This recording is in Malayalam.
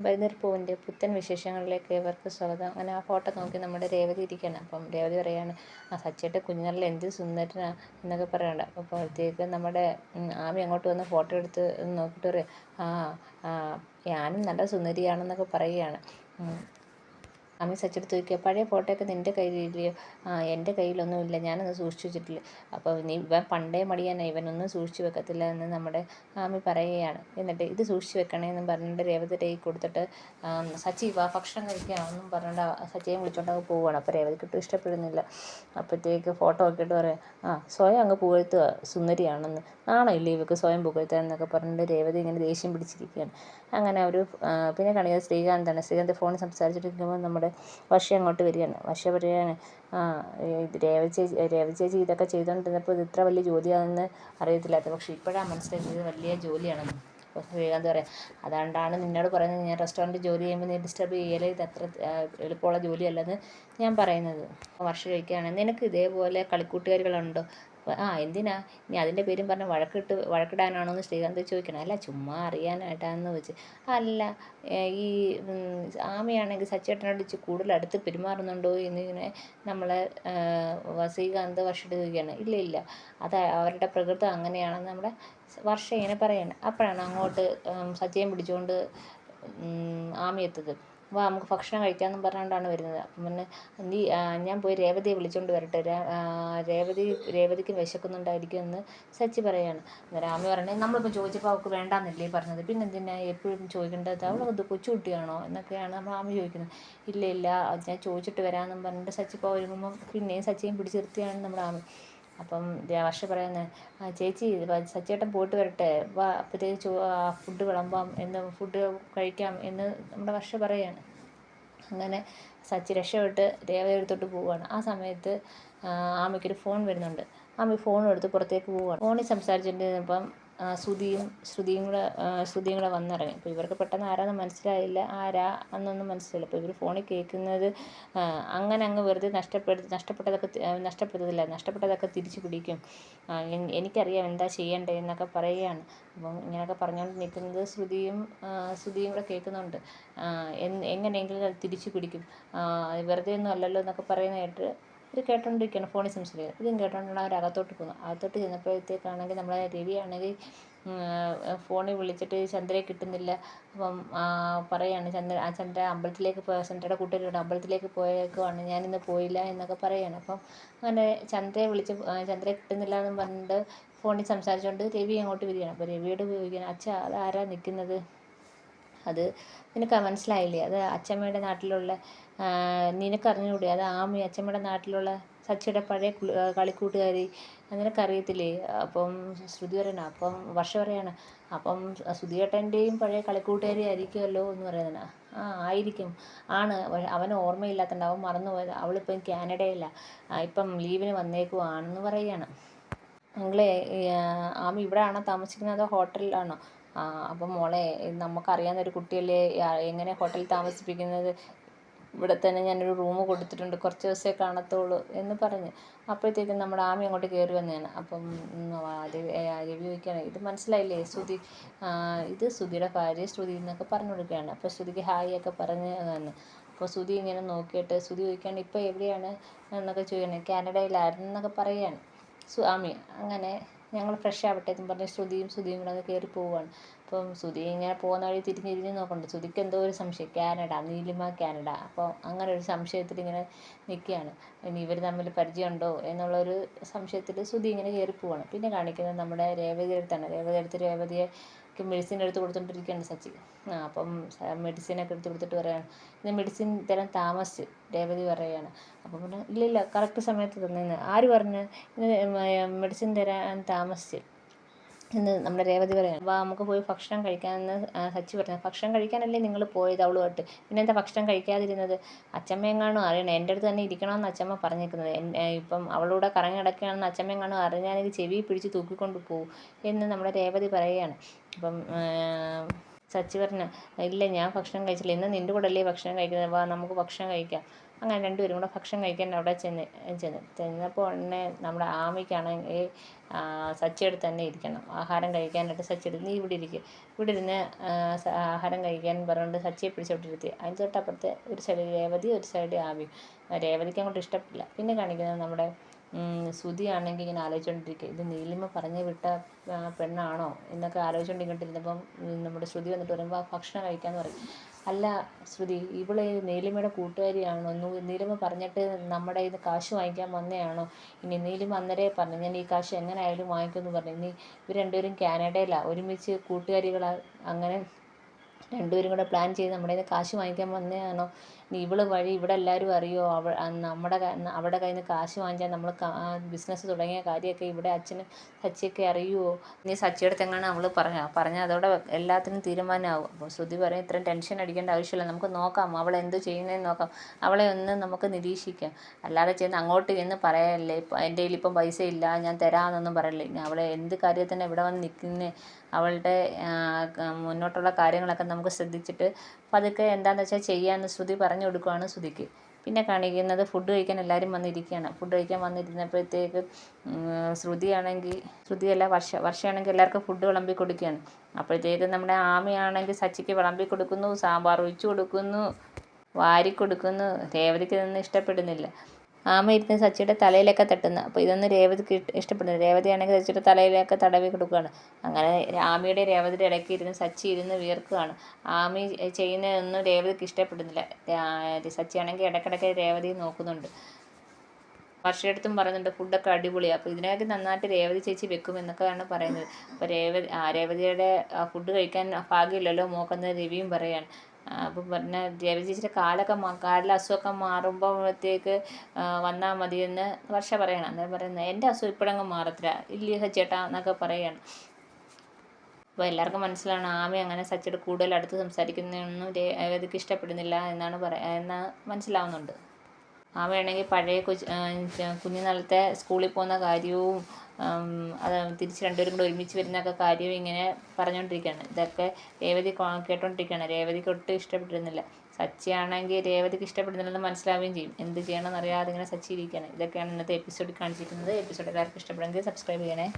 വൈകുന്നേരപ്പൂവിന്റെ പുത്തൻ വിശേഷങ്ങളിലേക്ക് ഏവർക്ക് സ്വാഗതം. അങ്ങനെ ആ ഫോട്ടോ നോക്കി നമ്മുടെ രേവതി ഇരിക്കുകയാണ്. അപ്പം രേവതി പറയാണ് ആ സച്ചേട്ടൻ കുഞ്ഞുനാളിൽ എന്ത് സുന്ദരനാ എന്നൊക്കെ പറയണ്ട അപ്പോഴത്തേക്ക് നമ്മുടെ ആമി അങ്ങോട്ട് വന്ന് ഫോട്ടോ എടുത്ത് നോക്കിയിട്ട് പറയും ആ ആ ഞാനും നല്ല സുന്ദരിയാണെന്നൊക്കെ പറയുകയാണ്. അമ്മി സച്ചെടുത്ത് ചോദിക്കുക പഴയ ഫോട്ടോയൊക്കെ നിന്റെ കയ്യിലില്ലയോ? ആ എന്റെ കയ്യിലൊന്നുമില്ല ഞാനൊന്നും സൂക്ഷിച്ചു വെച്ചിട്ടില്ല. അപ്പോൾ നീ ഇവൻ പണ്ടേ മടിയാനാ ഇവനൊന്നും സൂക്ഷിച്ചു വെക്കത്തില്ല എന്ന് നമ്മുടെ അമ്മി പറയുകയാണ്. എന്നിട്ട് ഇത് സൂക്ഷിച്ചു വെക്കണേ എന്നും പറഞ്ഞിട്ട് രേവതി കൈ കൊടുത്തിട്ട് സച്ചി വാ ഭക്ഷണം കഴിക്കാമെന്നും പറഞ്ഞിട്ട് സച്ചിയെ വിളിച്ചോണ്ട് അങ്ങ് പോവുകയാണ് അപ്പോൾ രേവതിക്ക് ഇഷ്ടപ്പെടുന്നില്ല. അപ്പോഴത്തേക്ക് ഫോട്ടോ നോക്കിയിട്ട് പറയാം ആ സ്വയം അങ്ങ് പുകഴ്ത്തുക സുന്ദരിയാണെന്ന്. നാണോ ഇല്ലേ ഇവക്ക് സ്വയം പുകഴ്ത്തുക എന്നൊക്കെ പറഞ്ഞിട്ട് രേവതി ഇങ്ങനെ ദേഷ്യം പിടിച്ചിരിക്കുകയാണ്. അങ്ങനെ ഒരു പിന്നെ കാണിക്കുന്നത് ശ്രീകാന്താണ്. ശ്രീകാന്ത് ഫോണിൽ സംസാരിച്ചിട്ടിരിക്കുമ്പോൾ നമ്മുടെ വർഷ അങ്ങോട്ട് വരികയാണ്. വർഷം പറയുകയാണ് ആ രേവ ചേച്ചി രേവ ചേച്ചി ഇതൊക്കെ ചെയ്തുകൊണ്ടിരുന്നപ്പോൾ ഇത് ഇത്ര വലിയ ജോലിയാണെന്ന് അറിയത്തില്ലാത്ത പക്ഷേ ഇപ്പോഴാണ് മനസ്സിലായത് ഇത് വലിയ ജോലിയാണെന്ന്. എന്താ പറയുക പറയാം അതുകൊണ്ടാണ് നിന്നോട് പറയുന്നത് ഞാൻ റെസ്റ്റോറന്റ് ജോലി ചെയ്യുമ്പോൾ നീ ഡിസ്റ്റർബ് ചെയ്യൽ ഇത് അത്ര എളുപ്പമുള്ള ജോലിയല്ലെന്ന് ഞാൻ പറയുന്നത്. വർഷം കഴിക്കുകയാണ് നിനക്ക് ഇതേപോലെ കളിക്കൂട്ടുകാരികളുണ്ടോ? ആ എന്തിനാ? ഇനി അതിന്റെ പേരും പറഞ്ഞ് വഴക്കിട്ട് വഴക്കിടാനാണോ എന്ന് ശ്രീകാന്ത് ചോദിക്കണം. അല്ല ചുമ്മാ അറിയാനായിട്ടാണെന്ന് വെച്ച്. അല്ല ഈ ആമയാണെങ്കിൽ സച്ചേട്ടനോട് ഇച്ചിരി കൂടുതൽ അടുത്ത് പെരുമാറുന്നുണ്ടോ എന്നിങ്ങനെ നമ്മളെ ശ്രീകാന്ത് വർഷയോട് ചോദിക്കുകയാണ് ഇല്ല ഇല്ല. അത് അവരുടെ പ്രകൃതം അങ്ങനെയാണെന്ന് നമ്മുടെ വർഷ ഇങ്ങനെ പറയാണ്. അപ്പോഴാണ് അങ്ങോട്ട് സച്ചയും പിടിച്ചുകൊണ്ട് ആമി എത്തത് വാ നമുക്ക് ഭക്ഷണം കഴിക്കാമെന്നും പറഞ്ഞുകൊണ്ടാണ് വരുന്നത്. അപ്പം പിന്നെ നീ ഞാൻ പോയി രേവതിയെ വിളിച്ചുകൊണ്ട് വരട്ടെ. രേവതി രേവതിക്ക് വിശക്കുന്നുണ്ടായിരിക്കും എന്ന് സച്ചി പറയാണ്. രാമ പറയണേ നമ്മളിപ്പോൾ ചോദിച്ചപ്പോൾ അവൾക്ക് വേണ്ടാന്നല്ലേ പറഞ്ഞത്. പിന്നെ എന്തിനാ എപ്പോഴും ചോദിക്കേണ്ടത്? അവൾ അത് കൊച്ചുകുട്ടിയാണോ? എന്നൊക്കെയാണ് ആമി ചോദിക്കുന്നത്. ഇല്ല ഇല്ല. ഞാൻ ചോദിച്ചിട്ട് വരാമെന്നും പറഞ്ഞിട്ട് സച്ചി ഒരുങ്ങുമ്പം പിന്നെയും സച്ചിയും പിടിച്ചിരുത്തിയാണ് നമ്മുടെ ആമി. അപ്പം വർഷ പറയുന്നത് ചേച്ചി സച്ചേട്ടൻ പോയിട്ട് വരട്ടെ. വാ അപ്പോഴത്തേക്ക് ചോ ഫുഡ് വിളമ്പാം എന്ന് ഫുഡ് കഴിക്കാം എന്ന് നമ്മുടെ വർഷ പറയാണ്. അങ്ങനെ സച്ചി രക്ഷപ്പെട്ട് രേവതി എടുത്തോട്ട് പോവുകയാണ്. ആ സമയത്ത് ആമയ്ക്കൊരു ഫോൺ വരുന്നുണ്ട്. ആമ ഫോൺ എടുത്ത് പുറത്തേക്ക് പോവുകയാണ്. ഫോണിൽ സംസാരിച്ചിട്ടിരുന്നപ്പം ശ്രുതിയും ശ്രുതിയും കൂടെ ശ്രുതിയും കൂടെ വന്നിറങ്ങി. അപ്പോൾ ഇവർക്ക് പെട്ടെന്ന് ആരാന്ന് മനസ്സിലായില്ല. ആരാ എന്നൊന്നും മനസ്സിലായില്ല. അപ്പോൾ ഇവർ ഫോണിൽ കേൾക്കുന്നത് അങ്ങനെ അങ്ങ് വെറുതെ നഷ്ടപ്പെടുത്തി നഷ്ടപ്പെട്ടതൊക്കെ നഷ്ടപ്പെടുത്തില്ല നഷ്ടപ്പെട്ടതൊക്കെ തിരിച്ചു പിടിക്കും. എനിക്കറിയാം എന്താ ചെയ്യേണ്ടത് എന്നൊക്കെ പറയുകയാണ്. അപ്പം ഇങ്ങനെയൊക്കെ പറഞ്ഞുകൊണ്ട് നിൽക്കുന്നത് ശ്രുതിയും ശ്രുതിയും കൂടെ കേൾക്കുന്നുണ്ട്. എങ്ങനെയെങ്കിലും അത് തിരിച്ചു പിടിക്കും. വെറുതെ ഒന്നും അല്ലല്ലോ എന്നൊക്കെ പറയുന്ന ഇത് കേട്ടോണ്ടിരിക്കുകയാണ് ഫോണിൽ സംസാരിക്കുന്നത് ഇതും കേട്ടോണ്ടാണ് അവർ അകത്തോട്ട് പോകുന്നത് അകത്തോട്ട് ചെന്നപ്പോഴത്തേക്കാണെങ്കിൽ നമ്മളെ രവിയാണെങ്കിൽ ഫോണിൽ വിളിച്ചിട്ട് ചന്ദ്രയെ കിട്ടുന്നില്ല. അപ്പം പറയാണ് ചന്ദ്ര ആ ചന്ദ്ര അമ്പലത്തിലേക്ക് പോയ ചന്ദ്രയുടെ കൂട്ടുകാരോട് അമ്പലത്തിലേക്ക് പോയേക്കുവാണ്. ഞാനിന്ന് പോയില്ല എന്നൊക്കെ പറയാണ്. അപ്പം അങ്ങനെ ചന്ദ്രയെ വിളിച്ച് ചന്ദ്രയെ കിട്ടുന്നില്ല എന്ന് പറഞ്ഞിട്ട് ഫോണിൽ സംസാരിച്ചുകൊണ്ട് രവി അങ്ങോട്ട് വരികയാണ്. അപ്പോൾ രവിയോട് ചോദിക്കുകയാണ് അച്ഛാ അത് ആരാ നിൽക്കുന്നത് അത് നിനക്ക് മനസ്സിലായില്ലേ? അത് അച്ചമ്മയുടെ നാട്ടിലുള്ള നിനക്കറിഞ്ഞുകൂടി അത് ആമി അച്ചമ്മയുടെ നാട്ടിലുള്ള സച്ചിയുടെ പഴയ കളിക്കൂട്ടുകാരി. നിനക്കറിയത്തില്ലേ? അപ്പം ശ്രുതി പറയണ അപ്പം വർഷ പറയാണ് അപ്പം ശ്രുതിയേട്ടന്റെയും പഴയ കളിക്കൂട്ടുകാരി ആയിരിക്കുമല്ലോ എന്ന് പറയുന്നത്. ആ ആയിരിക്കും. ആണ്. അവന് ഓർമ്മയില്ലാത്തതുകൊണ്ട് അവൻ മറന്നുപോയത്. അവളിപ്പം കാനഡയിലാണ് ഇപ്പം ലീവിന് വന്നേക്കുവാണെന്ന് പറയുകയാണ് നിങ്ങളെ ആമി ഇവിടെയാണോ താമസിക്കുന്നത്? അതോ ഹോട്ടലിലാണോ? അപ്പം മോളെ നമുക്കറിയാവുന്ന ഒരു കുട്ടിയല്ലേ എങ്ങനെ ഹോട്ടലിൽ താമസിപ്പിക്കുന്നത്? ഇവിടെ തന്നെ ഞാനൊരു റൂം കൊടുത്തിട്ടുണ്ട് കുറച്ച് ദിവസമേ കാണത്തുള്ളൂ എന്ന് പറഞ്ഞ്. അപ്പോഴത്തേക്കും നമ്മുടെ ആമി അങ്ങോട്ട് കയറി വന്നതാണ്. അപ്പം രവി ചോദിക്കുകയാണ് ഇത് മനസ്സിലായില്ലേ ശ്രുതി? ഇത് ശ്രുതിയുടെ ഭാര്യ ശ്രുതി എന്നൊക്കെ പറഞ്ഞു കൊടുക്കുകയാണ്. അപ്പോൾ ശ്രുതിക്ക് ഹായ് ഒക്കെ പറഞ്ഞ് തന്നെ അപ്പോൾ ശ്രുതി ഇങ്ങനെ നോക്കിയിട്ട് ശ്രുതി ചോദിക്കുകയാണ് ഇപ്പോൾ എവിടെയാണ്? എന്നൊക്കെ ചോദിക്കുകയാണ് കാനഡയിലായിരുന്നു എന്നൊക്കെ പറയുകയാണ് ആമി അങ്ങനെ ഞങ്ങൾ ഫ്രഷ് ആവട്ടെ എന്നും പറഞ്ഞ് ശ്രുതിയും ശ്രുതിയും കൂടെ അങ്ങ് കയറി പോവുകയാണ് അപ്പം ശ്രുതി ഇങ്ങനെ പോകുന്ന വഴി തിരിഞ്ഞ് തിരിഞ്ഞ് നോക്കുന്നുണ്ട് ശ്രുതിക്ക് എന്തോ ഒരു സംശയം. Canada Neelima Canada. അപ്പോൾ അങ്ങനെ ഒരു സംശയത്തിൽ ഇങ്ങനെ നിൽക്കുകയാണ്. ഇനി ഇവർ തമ്മിൽ പരിചയമുണ്ടോ എന്നുള്ളൊരു സംശയത്തിൽ ശ്രുതി ഇങ്ങനെ കയറി പോവാണ്. പിന്നെ കാണിക്കുന്നത് നമ്മുടെ രേവതി അടുത്താണ്. രേവതി അടുത്ത് രേവതിയെ മെഡിസിൻ എടുത്ത് കൊടുത്തോണ്ടിരിക്കുകയാണ് സച്ചി ആ അപ്പം മെഡിസിനൊക്കെ എടുത്ത് കൊടുത്തിട്ട് പറയാണ്. ഇത് മെഡിസിൻ തരാൻ താമസിച്ച് രേവതി പറയുകയാണ്. അപ്പം പിന്നെ ഇല്ല ഇല്ല കറക്റ്റ് സമയത്ത് തന്നെ ആര് പറഞ്ഞു? മെഡിസിൻ തരാൻ താമസിച്ച്. എന്ന് നമ്മുടെ രേവതി പറയാണ് വാ നമുക്ക് പോയി ഭക്ഷണം കഴിക്കാമെന്ന് സച്ചി പറഞ്ഞു. ഭക്ഷണം കഴിക്കാനല്ലേ നിങ്ങൾ പോയത് അവളുമായിട്ട്? പിന്നെ എന്താ ഭക്ഷണം കഴിക്കാതിരുന്നത്? അച്ചമ്മയെങ്ങാണോ അറിയണം. എന്റെ അടുത്ത് തന്നെ ഇരിക്കണമെന്ന് അച്ചമ്മ പറഞ്ഞേക്കുന്നത്. ഇപ്പം അവളൂടെ കറങ്ങി കിടക്കുകയാണെന്ന് അച്ചമ്മയെങ്ങാണോ അറിഞ്ഞാൽ ചെവി പിടിച്ച് തൂക്കിക്കൊണ്ട് പോകും എന്ന് നമ്മുടെ രേവതി പറയുകയാണ്. അപ്പം സച്ചി പറഞ്ഞു ഇല്ല ഞാൻ ഭക്ഷണം കഴിച്ചില്ല. ഇന്ന് നിന്റെ കൂടെ അല്ലേ ഭക്ഷണം കഴിക്കുന്നത്? വാ നമുക്ക് ഭക്ഷണം കഴിക്കാം. അങ്ങനെ രണ്ടുപേരും കൂടെ ഭക്ഷണം കഴിക്കാൻ അവിടെ ചെന്ന് ചെന്ന് ചെന്നപ്പോൾ ഉടനെ നമ്മുടെ ആമയ്ക്കാണെങ്കിൽ സച്ചിയെടുത്ത് തന്നെ ഇരിക്കണം. ആഹാരം കഴിക്കാനായിട്ട് സച്ചിയെടുത്ത് നീ ഇവിടെ ഇരിക്കും. ഇവിടെ ഇരുന്ന് ആഹാരം കഴിക്കാൻ പറഞ്ഞുകൊണ്ട് സച്ചിയെ പിടിച്ചോട്ടിരുത്തി അതിന് തൊട്ടപ്പുറത്ത് ഒരു സൈഡ് രേവതി ഒരു സൈഡ് ആവി രേവതിക്ക് അങ്ങോട്ട് ഇഷ്ടപ്പെട്ടില്ല പിന്നെ കാണിക്കുന്നത് നമ്മുടെ ശ്രുതിയാണെങ്കിൽ ഇങ്ങനെ ആലോചിച്ചുകൊണ്ടിരിക്കുക ഇത് നീലിമ പറഞ്ഞു വിട്ട പെണ്ണാണോ? എന്നൊക്കെ ആലോചിച്ചുകൊണ്ടിരിക്കൊണ്ടിരുന്നപ്പം നമ്മുടെ ശ്രുതി വന്നിട്ട് പറയുമ്പോൾ ഭക്ഷണം കഴിക്കാമെന്ന് പറയും. അല്ല ശ്രുതി ഇവൾ നീലിമയുടെ കൂട്ടുകാരിയാണോ നീലിമ പറഞ്ഞിട്ട് നമ്മുടെ ഇത് കാശ് വാങ്ങിക്കാൻ വന്നതാണോ ഇനി നീലിമ അന്നേരെ പറഞ്ഞു ഞാൻ ഈ കാശ് എങ്ങനെ ആയാലും വാങ്ങിക്കുമെന്ന് പറഞ്ഞു. ഇനി ഇവർ രണ്ടുപേരും കാനഡയിലാണ് ഒരുമിച്ച് കൂട്ടുകാരികളാണ് അങ്ങനെ രണ്ടുപേരും കൂടെ പ്ലാൻ ചെയ്ത് നമ്മുടെ കയ്യിൽ നിന്ന് കാശ് വാങ്ങിക്കാൻ വന്നതാണോ ഇവൾ വഴി ഇവിടെ എല്ലാവരും അറിയോ? അവ നമ്മുടെ അവിടെ കയ്യിൽ നിന്ന് കാശ് വാങ്ങിച്ചാൽ നമ്മൾ ബിസിനസ് തുടങ്ങിയ കാര്യമൊക്കെ ഇവിടെ അച്ഛനും സച്ചിയൊക്കെ അറിയുമോ നീ സച്ചിയുടെ തെങ്ങാണ് അവൾ പറഞ്ഞ പറഞ്ഞാൽ അതോടെ എല്ലാത്തിനും തീരുമാനമാവും. അപ്പോൾ ശ്രുതി പറയും ഇത്രയും ടെൻഷൻ അടിക്കേണ്ട ആവശ്യമില്ല നമുക്ക് നോക്കാം അവൾ എന്ത് ചെയ്യുന്നതെന്ന് നോക്കാം. അവളെ ഒന്ന് നമുക്ക് നിരീക്ഷിക്കാം. അല്ലാതെ ചെന്ന് അങ്ങോട്ട് ചെന്ന് പറയല്ലേ എന്റെ കയ്യിൽ ഇപ്പം പൈസ ഇല്ല ഞാൻ തരാമെന്നൊന്നും പറയല്ലേ. അവളെ എന്ത് കാര്യത്തിന് ഇവിടെ വന്ന് നിൽക്കുന്നേ അവളുടെ മുന്നോട്ടുള്ള കാര്യങ്ങളൊക്കെ നമുക്ക് ശ്രദ്ധിച്ചിട്ട് പതുക്കെ എന്താണെന്ന് വെച്ചാൽ ചെയ്യാമെന്ന് ശ്രുതി പറഞ്ഞു കൊടുക്കുവാണ് ശ്രുതിക്ക്. പിന്നെ കാണിക്കുന്നത് ഫുഡ് കഴിക്കാൻ എല്ലാവരും വന്നിരിക്കുകയാണ്. ഫുഡ് കഴിക്കാൻ വന്നിരുന്നപ്പോഴത്തേക്ക് ശ്രുതിയാണെങ്കിൽ ശ്രുതിയല്ല വർഷ വർഷയാണെങ്കിൽ എല്ലാവർക്കും ഫുഡ് വിളമ്പി കൊടുക്കുകയാണ്. അപ്പോഴത്തേക്ക് നമ്മുടെ ആമയാണെങ്കിൽ സച്ചിക്ക് വിളമ്പി കൊടുക്കുന്നു സാമ്പാർ ഒഴിച്ചു കൊടുക്കുന്നു വാരി കൊടുക്കുന്നു. രേവതിക്ക് ഇതൊന്നും ഇഷ്ടപ്പെടുന്നില്ല. ആമ ഇരുന്ന് സച്ചിയുടെ തലയിലൊക്കെ തട്ടുന്നു. അപ്പോൾ ഇതൊന്നും രേവതിക്ക് ഇഷ്ടപ്പെടുന്നു. രേവതിയാണെങ്കിൽ സച്ചിയുടെ തലയിലൊക്കെ തടവി കൊടുക്കുകയാണ്. അങ്ങനെ ആമയുടെ രേവതിയുടെ ഇടയ്ക്ക് ഇരുന്ന് സച്ചി ഇരുന്ന് വിയർക്കുകയാണ് ആമി ചെയ്യുന്നതൊന്നും രേവതിക്ക് ഇഷ്ടപ്പെടുന്നില്ല. സച്ചിയാണെങ്കിൽ ഇടയ്ക്കിടയ്ക്ക് രേവതി നോക്കുന്നുണ്ട്. വർഷയുടെ അടുത്തും പറയുന്നുണ്ട് ഫുഡൊക്കെ അടിപൊളിയാണ് അപ്പോൾ ഇതിനൊക്കെ നന്നായിട്ട് രേവതി ചേച്ചി വെക്കും എന്നൊക്കെയാണ് പറയുന്നത് അപ്പോൾ രേവതി രേവതിയുടെ ഫുഡ് കഴിക്കാൻ ഭാഗ്യമില്ലല്ലോ മോക്കെന്ന് രവിയും പറയാണ്. അപ്പം പറഞ്ഞ രവി ചേച്ചിയുടെ കാലൊക്കെ കാലിലെ അസുഖമൊക്കെ മാറുമ്പോഴത്തേക്ക് വന്നാൽ മതിയെന്ന് വർഷ പറയണം. അന്നേരം പറയുന്നത് എന്റെ അസുഖം ഇപ്പോഴങ്ങ് മാറത്തില്ല. ഇല്ലേ സച്ചേട്ടാ എന്നൊക്കെ പറയുകയാണ് അപ്പോൾ എല്ലാവർക്കും മനസ്സിലാണ് ആമി അങ്ങനെ സച്ചിയുടെ കൂടുതൽ അടുത്ത് സംസാരിക്കുന്നതൊന്നും രേവതിക്ക് ഇഷ്ടപ്പെടുന്നില്ല എന്നാണ് പറയുക എന്ന് മനസ്സിലാവുന്നുണ്ട്. ആമയാണെങ്കിൽ പഴയ കൊച്ചു കുഞ്ഞുനാളത്തെ സ്കൂളിൽ പോകുന്ന കാര്യവും അത് തിരിച്ച് രണ്ടുപേരും കൂടെ ഒരുമിച്ച് വരുന്നൊക്കെ കാര്യവും ഇങ്ങനെ പറഞ്ഞുകൊണ്ടിരിക്കുകയാണ് ഇതൊക്കെ രേവതി കേട്ടോണ്ടിരിക്കുകയാണ്. രേവതിക്ക് ഒട്ടും ഇഷ്ടപ്പെട്ടിരുന്നില്ല. സച്ചിയാണെങ്കിൽ രേവതിക്ക് ഇഷ്ടപ്പെടുന്നില്ലെന്ന് മനസ്സിലാവുകയും ചെയ്യും. എന്ത് ചെയ്യണമെന്ന് അറിയാതെ ഇങ്ങനെ സച്ചി ഇരിക്കുകയാണ് ഇതൊക്കെയാണ് ഇന്നത്തെ എപ്പിസോഡിൽ കാണിച്ചിരിക്കുന്നത്. എപ്പിസോഡ് എല്ലാവർക്കും ഇഷ്ടപ്പെടുമെങ്കിൽ സബ്സ്ക്രൈബ് ചെയ്യണേ.